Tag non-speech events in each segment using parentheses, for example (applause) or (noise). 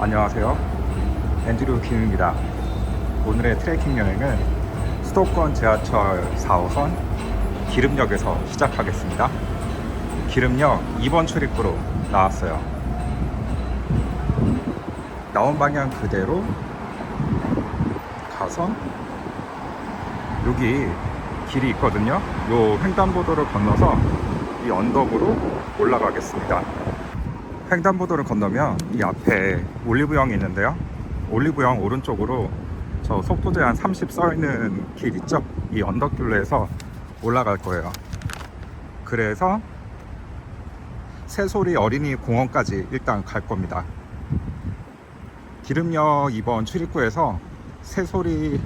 안녕하세요. 앤드류 김입니다. 오늘의 트레킹 여행은 수도권 지하철 4호선 기름역에서 시작하겠습니다. 기름역 2번 출입구로 나왔어요. 나온 방향 그대로 가서 여기 길이 있거든요. 요 횡단보도를 건너서 이 언덕으로 올라가겠습니다. 횡단보도를 건너면 이 앞에 올리브영이 있는데요. 올리브영 오른쪽으로 저 속도 제한 30 써 있는 길 있죠? 이 언덕길로 해서 올라갈 거예요. 그래서 새소리 어린이 공원까지 일단 갈 겁니다. 기름역 2번 출입구에서 새소리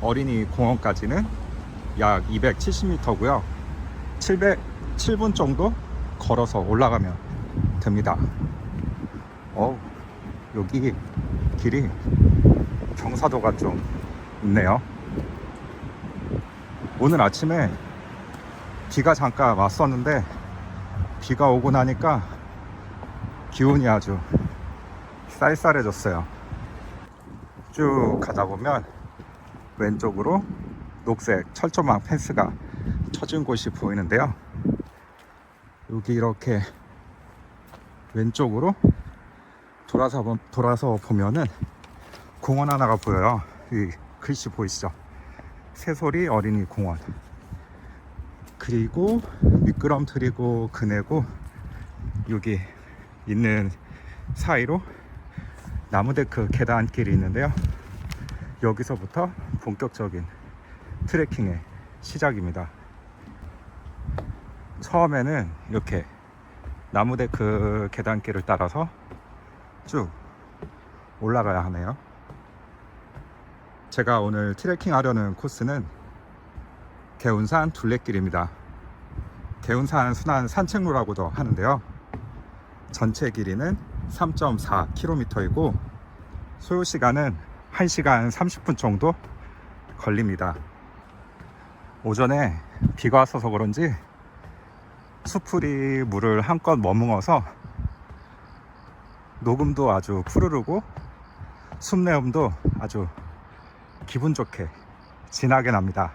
어린이 공원까지는 약 270m고요. 700, 7분 정도 걸어서 올라가면 됩니다. 어 여기 길이 경사도가 좀 있네요. 오늘 아침에 비가 잠깐 왔었는데 비가 오고 나니까 기온이 아주 쌀쌀해졌어요. 쭉 가다 보면 왼쪽으로 녹색 철조망 펜스가 쳐진 곳이 보이는데요. 여기 이렇게 왼쪽으로 돌아서, 보- 돌아서 보면은 공원 하나가 보여요. 이 글씨 보이시죠? 새소리 어린이 공원. 그리고 미끄럼틀이고 그네고 여기 있는 사이로 나무데크 계단길이 있는데요. 여기서부터 본격적인 트레킹의 시작입니다. 처음에는 이렇게 나무데크 계단길을 따라서 쭉 올라가야 하네요. 제가 오늘 트레킹 하려는 코스는 개운산 둘레길입니다. 개운산 순환 산책로라고도 하는데요. 전체 길이는 3.4km이고 소요 시간은 1시간 30분 정도 걸립니다. 오전에 비가 왔어서 그런지 수풀이 물을 한껏 머무어서 녹음도 아주 푸르르고 숨내음도 아주 기분 좋게 진하게 납니다.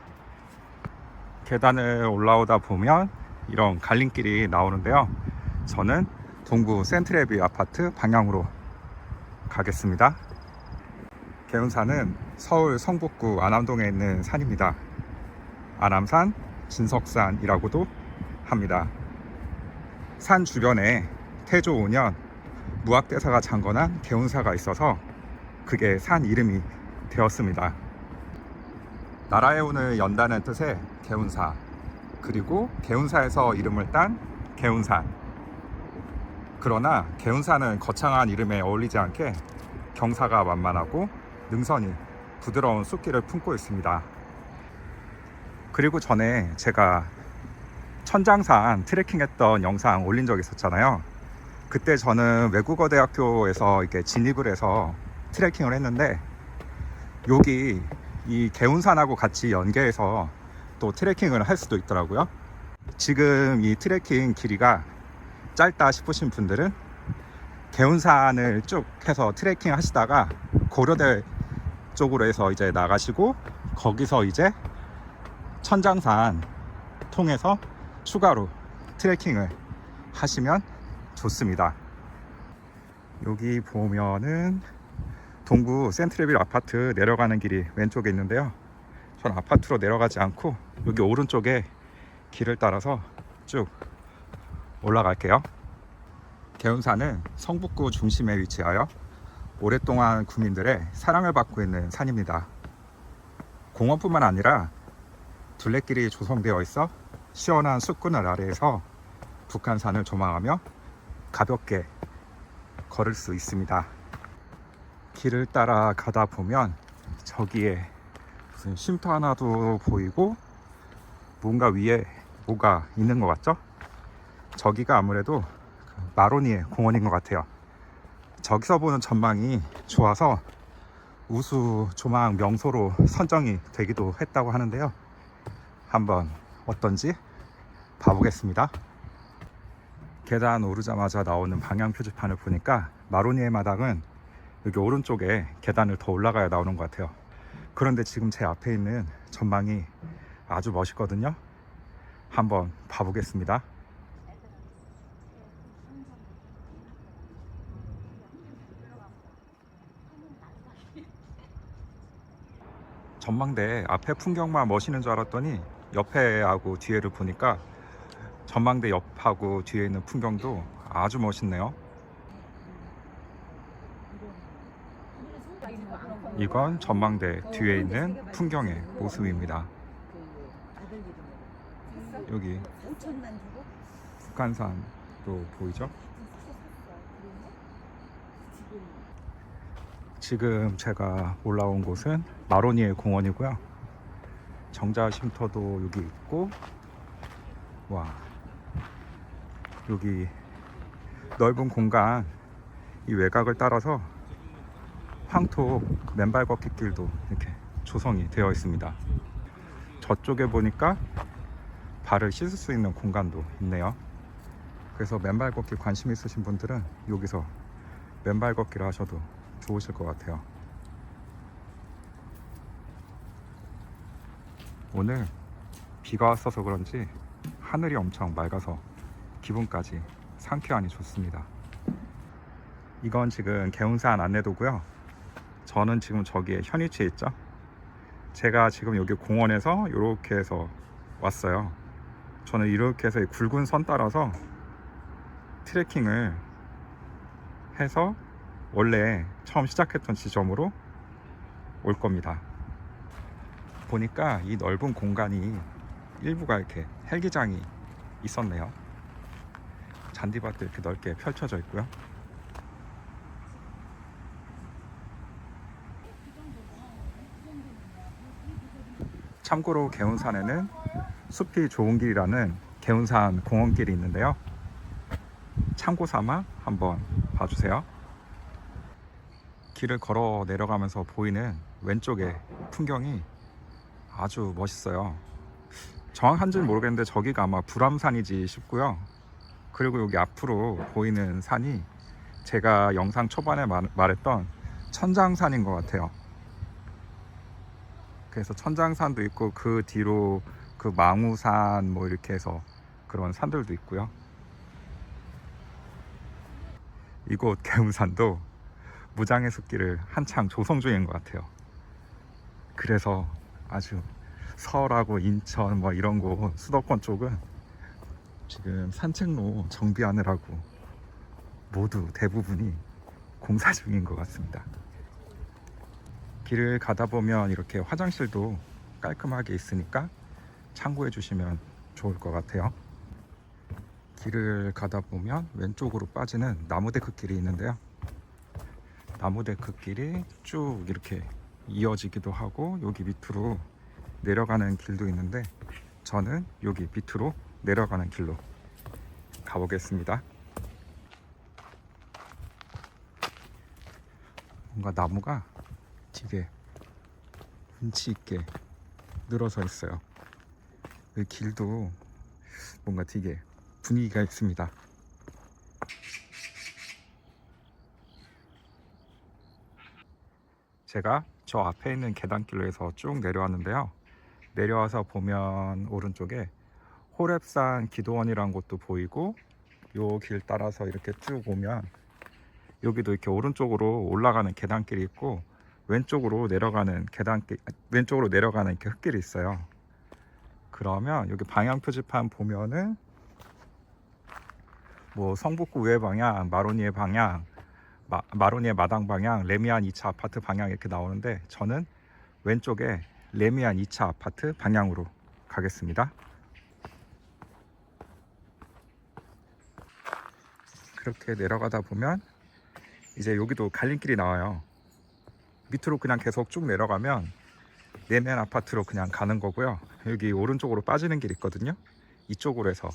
계단을 올라오다 보면 이런 갈림길이 나오는데요. 저는 동구 센트레비 아파트 방향으로 가겠습니다. 개운산은 서울 성북구 안암동에 있는 산입니다. 안암산 진석산이라고도 합니다. 산 주변에 태조 5년 무학대사가 창건한 개운사가 있어서 그게 산 이름이 되었습니다. 나라의 운을 연다는 뜻의 개운사 그리고 개운사에서 이름을 딴 개운산 그러나 개운산은 거창한 이름에 어울리지 않게 경사가 만만하고 능선이 부드러운 숲길을 품고 있습니다. 그리고 전에 제가 천장산 트레킹했던 영상 올린 적 있었잖아요. 그때 저는 외국어 대학교에서 이렇게 진입을 해서 트레킹을 했는데 여기 이 개운산하고 같이 연계해서 또 트레킹을 할 수도 있더라고요. 지금 이 트레킹 길이가 짧다 싶으신 분들은 개운산을 쭉 해서 트레킹 하시다가 고려대 쪽으로 해서 이제 나가시고 거기서 이제 천장산 통해서 추가로 트레킹을 하시면 좋습니다. 여기 보면은 동구 센트레빌 아파트 내려가는 길이 왼쪽에 있는데요. 전 아파트로 내려가지 않고 여기 오른쪽에 길을 따라서 쭉 올라갈게요. 개운산은 성북구 중심에 위치하여 오랫동안 구민들의 사랑을 받고 있는 산입니다. 공원뿐만 아니라 둘레길이 조성되어 있어 시원한 숲그늘 아래에서 북한산을 조망하며 가볍게 걸을 수 있습니다. 길을 따라 가다 보면 저기에 무슨 쉼터 하나도 보이고 뭔가 위에 뭐가 있는 것 같죠? 저기가 아무래도 그 마로니에 공원인 것 같아요. 저기서 보는 전망이 좋아서 우수 조망 명소로 선정이 되기도 했다고 하는데요. 한번 어떤지 봐보겠습니다. 계단 오르자마자 나오는 방향 표지판을 보니까 마로니에 마당은 여기 오른쪽에 계단을 더 올라가야 나오는 것 같아요. 그런데 지금 제 앞에 있는 전망이 아주 멋있거든요. 한번 봐보겠습니다. 전망대 앞에 풍경만 멋있는 줄 알았더니 옆에하고 뒤에를 보니까 전망대 옆하고 뒤에 있는 풍경도 아주 멋있네요. 이건 전망대 뒤에 있는 풍경의 모습입니다. 여기 북한산도 보이죠? 지금 제가 올라온 곳은 마로니에 공원이고요. 정자 쉼터도 여기 있고, 와, 여기 넓은 공간, 이 외곽을 따라서 황토 맨발 걷기 길도 이렇게 조성이 되어 있습니다. 저쪽에 보니까 발을 씻을 수 있는 공간도 있네요. 그래서 맨발 걷기 관심 있으신 분들은 여기서 맨발 걷기를 하셔도 좋으실 것 같아요. 오늘 비가 왔어서 그런지 하늘이 엄청 맑아서 기분까지 상쾌하니 좋습니다. 이건 지금 개운산 안내도고요. 저는 지금 저기에 현위치에 있죠. 제가 지금 여기 공원에서 이렇게 해서 왔어요. 저는 이렇게 해서 이 굵은 선 따라서 트레킹을 해서 원래 처음 시작했던 지점으로 올 겁니다. 보니까 이 넓은 공간이 일부가 이렇게 헬기장이 있었네요. 잔디밭도 이렇게 넓게 펼쳐져 있고요. 참고로 개운산에는 숲이 좋은 길이라는 개운산 공원길이 있는데요. 참고 삼아 한번 봐주세요. 길을 걸어 내려가면서 보이는 왼쪽의 풍경이 아주 멋있어요. 정확한지는 모르겠는데 저기가 아마 불암산이지 싶고요. 그리고 여기 앞으로 보이는 산이 제가 영상 초반에 말, 말했던 천장산인 것 같아요. 그래서 천장산도 있고 그 뒤로 그 망우산 뭐 이렇게 해서 그런 산들도 있고요. 이곳 개운산도 무장의 숲길을 한창 조성 중인 것 같아요. 그래서 아주 서울하고 인천 뭐 이런 곳 수도권 쪽은 지금 산책로 정비하느라고 모두 대부분이 공사 중인 것 같습니다. 길을 가다 보면 이렇게 화장실도 깔끔하게 있으니까 참고해 주시면 좋을 것 같아요. 길을 가다 보면 왼쪽으로 빠지는 나무데크 길이 있는데요. 나무데크 길이 쭉 이렇게 이어지기도 하고 여기 밑으로 내려가는 길도 있는데 저는 여기 밑으로 내려가는 길로 가보겠습니다. 뭔가 나무가 되게 운치 있게 늘어서 있어요. 이 길도 뭔가 되게 분위기가 있습니다. 제가 저 앞에 있는 계단길로 해서 쭉 내려왔는데요. 내려와서 보면 오른쪽에 호랩산 기도원이라는 곳도 보이고 요 길 따라서 이렇게 쭉 오면 여기도 이렇게 오른쪽으로 올라가는 계단길이 있고 왼쪽으로 내려가는 계단길 왼쪽으로 내려가는 이렇게 흙길이 있어요. 그러면 여기 방향 표지판 보면은 뭐 성북구 우회 방향, 마로니에 방향, 마, 마로니에 마당 방향, 레미안 2차 아파트 방향 이렇게 나오는데 저는 왼쪽에 레미안 2차 아파트 방향으로 가겠습니다. 그렇게 내려가다 보면 이제 여기도 갈림길이 나와요. 밑으로 그냥 계속 쭉 내려가면 내면 아파트로 그냥 가는 거고요. 여기 오른쪽으로 빠지는 길 있거든요. 이쪽으로 해서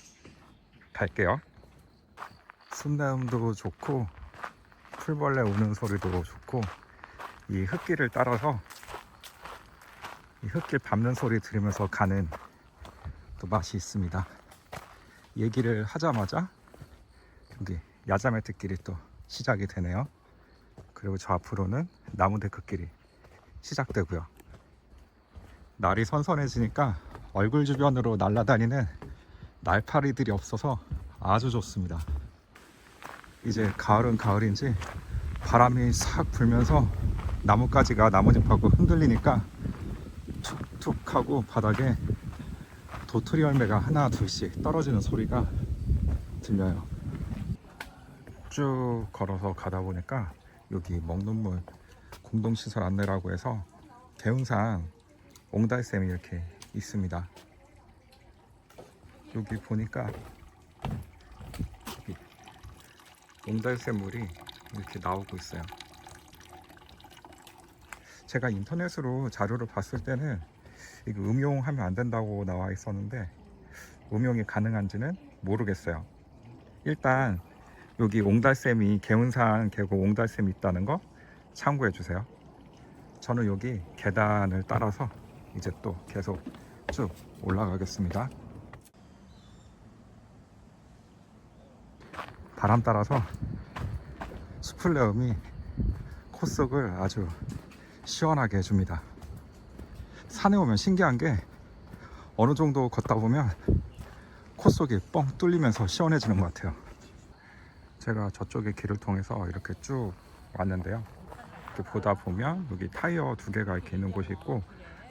갈게요. 숨나음도 좋고 풀벌레 우는 소리도 좋고 이 흙길을 따라서 이 흙길 밟는 소리 들으면서 가는 또 맛이 있습니다. 얘기를 하자마자 여기 야자매트 길이 또 시작이 되네요. 그리고 저 앞으로는 나무 데크길이 시작되고요. 날이 선선해지니까 얼굴 주변으로 날아다니는 날파리들이 없어서 아주 좋습니다. 이제 가을은 가을인지 바람이 싹 불면서 나뭇가지가 나뭇잎하고 흔들리니까 툭툭 하고 바닥에 도토리 열매가 하나 둘씩 떨어지는 소리가 들려요. 쭉 걸어서 가다 보니까 여기 먹는물 공동시설 안내라고 해서 대흥산 옹달샘이 이렇게 있습니다. 여기 보니까 옹달샘 물이 이렇게 나오고 있어요. 제가 인터넷으로 자료를 봤을 때는 이거 음용하면 안 된다고 나와 있었는데 음용이 가능한지는 모르겠어요. 일단 여기 옹달샘이 개운산 계곡 옹달샘이 있다는 거 참고해 주세요. 저는 여기 계단을 따라서 이제 또 계속 쭉 올라가겠습니다. 바람 따라서 수플레음이 코 속을 아주 시원하게 해줍니다. 산에 오면 신기한 게 어느 정도 걷다 보면 코 속이 뻥 뚫리면서 시원해지는 것 같아요. 제가 저쪽의 길을 통해서 이렇게 쭉 왔는데요. 이렇게 보다 보면 여기 타이어 두 개가 이렇게 있는 곳이 있고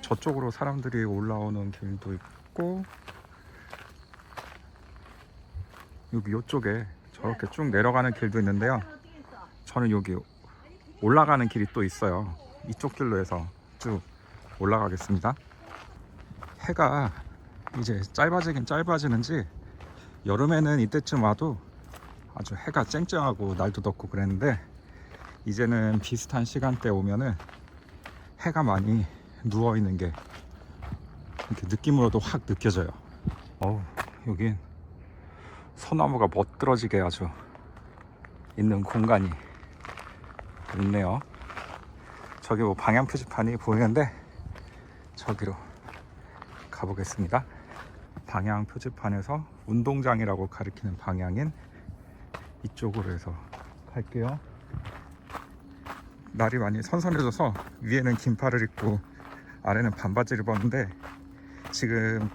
저쪽으로 사람들이 올라오는 길도 있고 여기 이쪽에 저렇게 쭉 내려가는 길도 있는데요. 저는 여기 올라가는 길이 또 있어요. 이쪽 길로 해서 쭉 올라가겠습니다. 해가 이제 짧아지긴 짧아지는지 여름에는 이때쯤 와도 아주 해가 쨍쨍하고 날도 덥고 그랬는데 이제는 비슷한 시간대 오면은 해가 많이 누워 있는 게 이렇게 느낌으로도 확 느껴져요. 어우 여긴 소나무가 멋들어지게 아주 있는 공간이 있네요. 저기 뭐 방향 표지판이 보이는데 저기로 가보겠습니다. 방향 표지판에서 운동장이라고 가리키는 방향인 이쪽으로 해서 갈게요. 날이 많이 선선해져서 위에는 긴팔을 입고 아래는 반바지를 입었는데 지금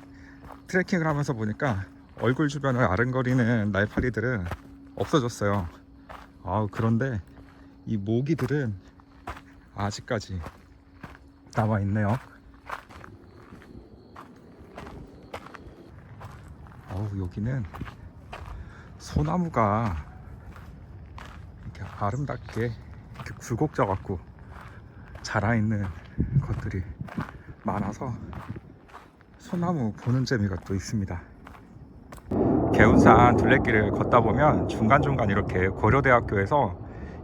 트레킹을 하면서 보니까 얼굴 주변을 아른거리는 날파리들은 없어졌어요. 아 그런데 이 모기들은 아직까지 남아 있네요. 어우 여기는 소나무가 아름답게 이렇게 굴곡져 갖고 자라 있는 것들이 많아서 소나무 보는 재미가 또 있습니다. 개운산 둘레길을 걷다 보면 중간중간 이렇게 고려대학교에서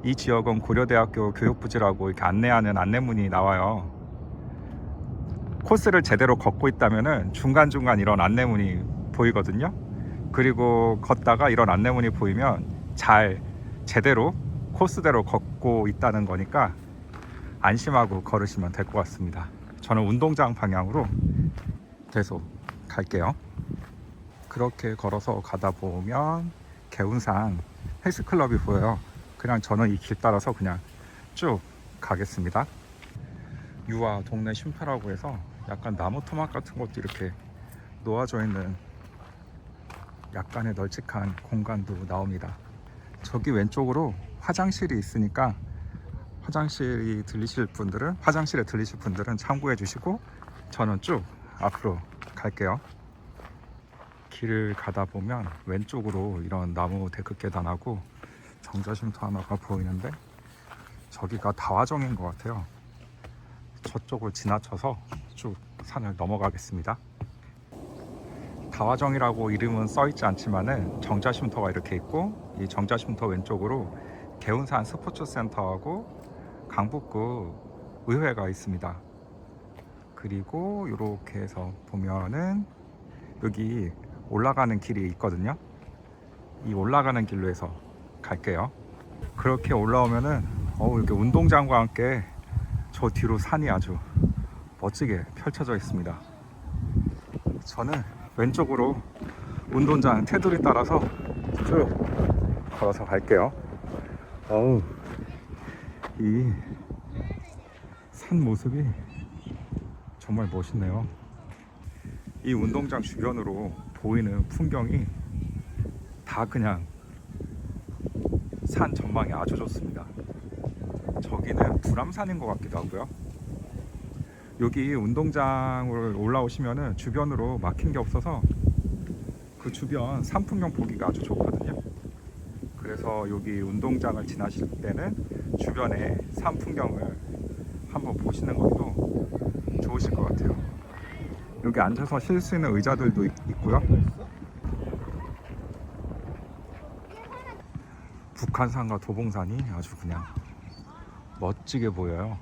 이 지역은 고려대학교 교육부지라고 이렇게 안내하는 안내문이 나와요. 코스를 제대로 걷고 있다면은 중간중간 이런 안내문이 보이거든요. 그리고 걷다가 이런 안내문이 보이면 잘 제대로 코스대로 걷고 있다는 거니까 안심하고 걸으시면 될 것 같습니다. 저는 운동장 방향으로 계속 갈게요. 그렇게 걸어서 가다 보면 개운산 헬스클럽이 보여요. 그냥 저는 이 길 따라서 그냥 쭉 가겠습니다. 유아 동네 쉼표라고 해서 약간 나무 토막 같은 것도 이렇게 놓아져 있는 약간의 널찍한 공간도 나옵니다. 저기 왼쪽으로 화장실이 있으니까 화장실이 들리실 분들은 화장실에 들리실 분들은 참고해 주시고 저는 쭉 앞으로 갈게요. 길을 가다 보면 왼쪽으로 이런 나무 데크 계단하고 정자쉼터 하나가 보이는데 저기가 다화정인 것 같아요. 저쪽을 지나쳐서 쭉 산을 넘어가겠습니다. 다화정이라고 이름은 써있지 않지만은 정자쉼터가 이렇게 있고 이 정자쉼터 왼쪽으로 개운산 스포츠센터하고 강북구 의회가 있습니다. 그리고 이렇게 해서 보면은 여기 올라가는 길이 있거든요. 이 올라가는 길로 해서 갈게요. 그렇게 올라오면은 어 이렇게 운동장과 함께 저 뒤로 산이 아주 멋지게 펼쳐져 있습니다. 저는 왼쪽으로 운동장 테두리 따라서 쭉 걸어서 갈게요. 어우 이 산 모습이 정말 멋있네요. 이 운동장 주변으로 보이는 풍경이 다 그냥 산 전망이 아주 좋습니다. 저기는 불암산인 것 같기도 하고요. 여기 운동장을 올라오시면은 주변으로 막힌 게 없어서 그 주변 산 풍경 보기가 아주 좋거든요. 그래서 여기 운동장을 지나실 때는 주변에 산 풍경을 한번 보시는 것도 좋으실 것 같아요. 여기 앉아서 쉴 수 있는 의자들도 있- 있고요. 북한산과 도봉산이 아주 그냥 멋지게 보여요.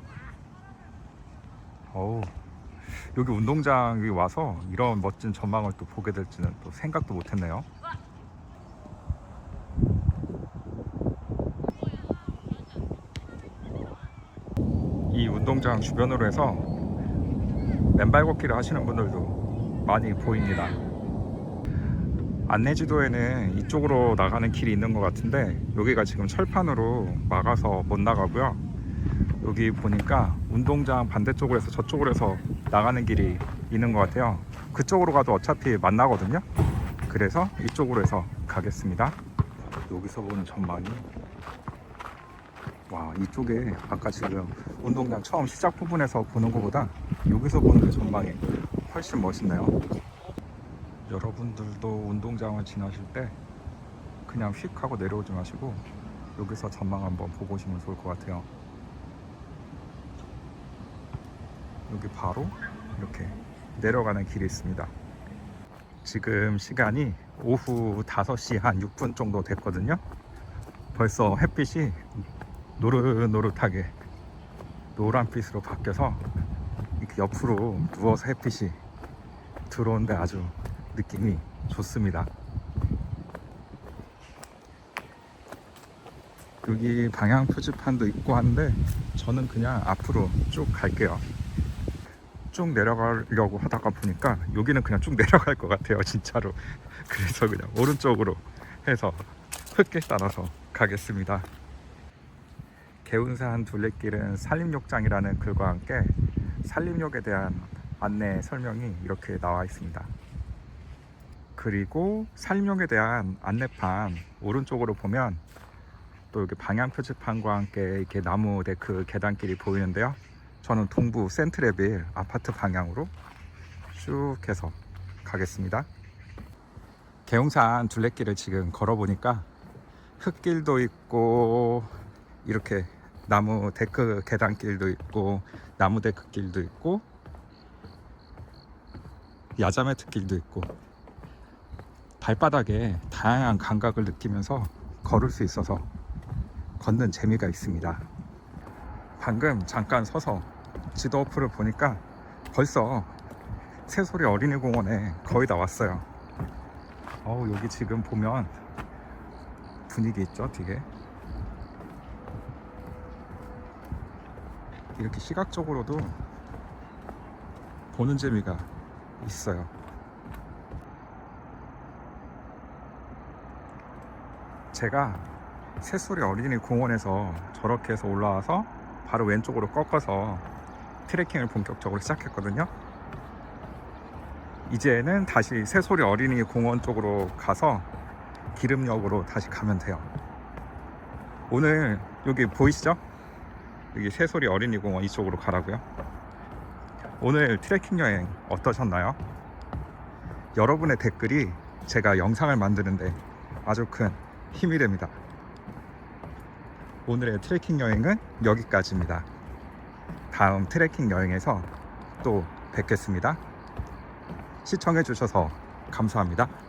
어우, 여기 운동장 여기 와서 이런 멋진 전망을 또 보게 될지는 또 생각도 못했네요. 이 운동장 주변으로 해서 맨발 걷기를 하시는 분들도 많이 보입니다. 안내지도에는 이쪽으로 나가는 길이 있는 것 같은데 여기가 지금 철판으로 막아서 못 나가고요. 여기 보니까 운동장 반대쪽으로 해서 저쪽으로 해서 나가는 길이 있는 것 같아요. 그쪽으로 가도 어차피 만나거든요. 그래서 이쪽으로 해서 가겠습니다. 여기서 보는 전망이 와 이쪽에 아까 지금 운동장 처음 시작 부분에서 보는 것보다 여기서 보는 그 전망이 훨씬 멋있네요. 여러분들도 운동장을 지나실 때 그냥 휙 하고 내려오지 마시고 여기서 전망 한번 보고 오시면 좋을 것 같아요. 여기 바로 이렇게 내려가는 길이 있습니다. 지금 시간이 오후 5시 한 6분 정도 됐거든요. 벌써 햇빛이 노릇노릇하게 노란빛으로 바뀌어서 이렇게 옆으로 누워서 햇빛이 들어오는데 아주 느낌이 좋습니다. 여기 방향 표지판도 있고 한데 저는 그냥 앞으로 쭉 갈게요. 쭉 내려가려고 하다가 보니까 여기는 그냥 쭉 내려갈 것 같아요, 진짜로. (laughs) 그래서 그냥 오른쪽으로 해서 흙길 따라서 가겠습니다. 개운산 둘레길은 산림욕장이라는 글과 함께 산림욕에 대한 안내 설명이 이렇게 나와 있습니다. 그리고 산림욕에 대한 안내판 오른쪽으로 보면 또 여기 방향 표지판과 함께 이렇게 나무 데크 계단길이 보이는데요. 저는 동부 센트레빌 아파트 방향으로 쭉 해서 가겠습니다. 개웅산 둘레길을 지금 걸어보니까 흙길도 있고 이렇게 나무 데크 계단길도 있고 나무 데크 길도 있고 야자매트 길도 있고 발바닥에 다양한 감각을 느끼면서 걸을 수 있어서 걷는 재미가 있습니다. 방금 잠깐 서서 지도 어플을 보니까 벌써 새소리 어린이 공원에 거의 다 왔어요. 어우 여기 지금 보면 분위기 있죠 되게 이렇게 시각적으로도 보는 재미가 있어요. 제가 새소리 어린이 공원에서 저렇게 해서 올라와서 바로 왼쪽으로 꺾어서 트레킹을 본격적으로 시작했거든요. 이제는 다시 새소리 어린이 공원 쪽으로 가서 기름역으로 다시 가면 돼요. 오늘 여기 보이시죠? 여기 새소리 어린이 공원 이쪽으로 가라고요. 오늘 트레킹 여행 어떠셨나요? 여러분의 댓글이 제가 영상을 만드는데 아주 큰 힘이 됩니다. 오늘의 트레킹 여행은 여기까지입니다. 다음 트레킹 여행에서 또 뵙겠습니다. 시청해 주셔서 감사합니다.